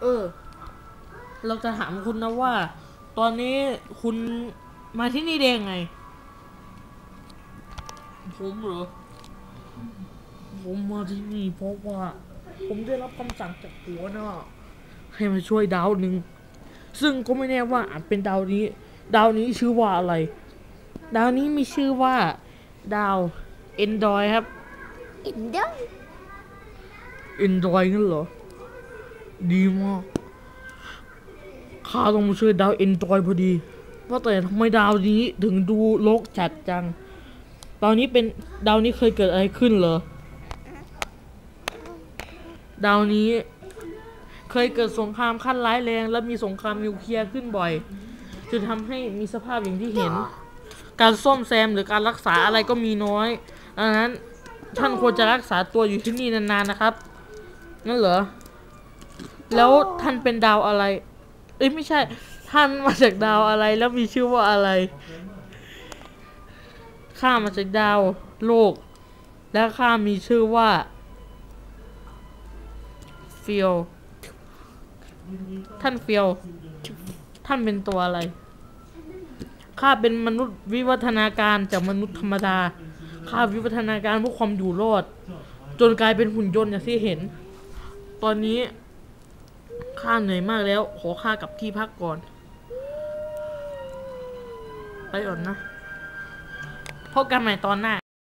เออ เราจะถามคุณนะว่า ตอนนี้คุณมาที่นี่ได้ยังไง ผมเหรอ ผมมาที่นี่เพราะว่า ผมได้รับคำสั่งจากหัวหน้าให้มาช่วยดาวหนึ่ง ซึ่งก็ไม่แน่ว่าอาจเป็นดาวนี้ ดาวนี้ชื่อว่าอะไร ดาวนี้มีชื่อว่า ดาวเอนดอยครับอินเดอร์เอนดอยงั้นเหรอ ดีมากข้าต้องมาช่วยดาวเอนดอยพอดี ว่าแต่ทำไมดาวนี้ถึงดูโลกจัดจัง ตอนนี้เป็นดาวนี้เคยเกิดอะไรขึ้นเหรอ ดาวนี้ เคยเกิดสงครามขั้นร้ายแรง และมีสงครามนิวเคลียร์ขึ้นบ่อยจนทำให้มีสภาพอย่างที่เห็น การซ่อมแซมหรือการรักษาอะไรก็มีน้อยดังนั้นท่านควรจะรักษาตัวอยู่ที่นี่นานๆนะครับงั้นเหรอ แล้วท่านเป็นดาวอะไร เอ้ยไม่ใช่ ท่านมาจากดาวอะไรแล้วมีชื่อว่าอะไร ข้ามาจากดาวโลก และข้ามีชื่อว่าฟิลท่านฟิลท่านเป็นตัวอะไร ข้าเป็นมนุษย์วิวัฒนาการจากมนุษย์ธรรมดา ข้าวิวัฒนาการเพื่อความอยู่รอด จนกลายเป็นหุ่นยนต์อย่างที่เห็น ตอนนี้ ข้าเหนื่อยมากแล้ว ขอข้ากลับที่พักก่อน ไปอ่อนนะ พบกันใหม่ตอนหน้า